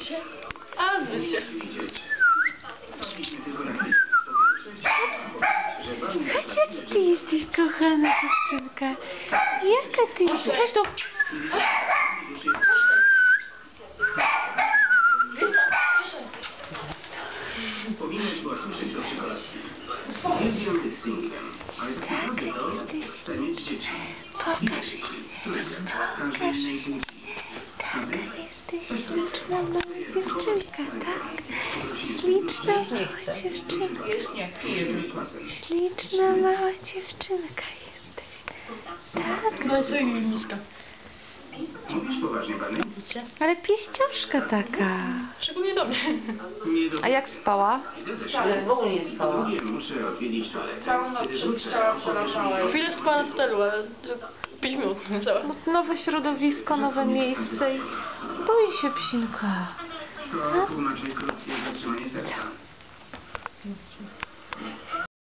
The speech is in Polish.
Odwróć się. A, odwróć się. Patrz jaki ty jesteś kochana dziewczynka. Jaka ty jesteś? Chodź tu. Powinnaś była słyszeć to przy kolacji. Nie wiem singlem, ale tak naprawdę to chcę mieć dzieci. Pokaż się. Każdej innej płci. Tak, jesteś śliczna mała dziewczynka, tak? Śliczna mała dziewczynka. Śliczna mała dziewczynka jesteś. Tak, No co i niska. Mówisz poważnie, Barney? Widzicie? ale pieściuszka taka. Szczególnie do mnie. A jak spała? Ale w ogóle nie spała. Całą noc mi przerażała. Chwilę spała na fotelu, ale 5 minut. Nowe środowisko, nowe miejsce i boi się psinka. To tłumaczy krótkie zatrzymanie serca.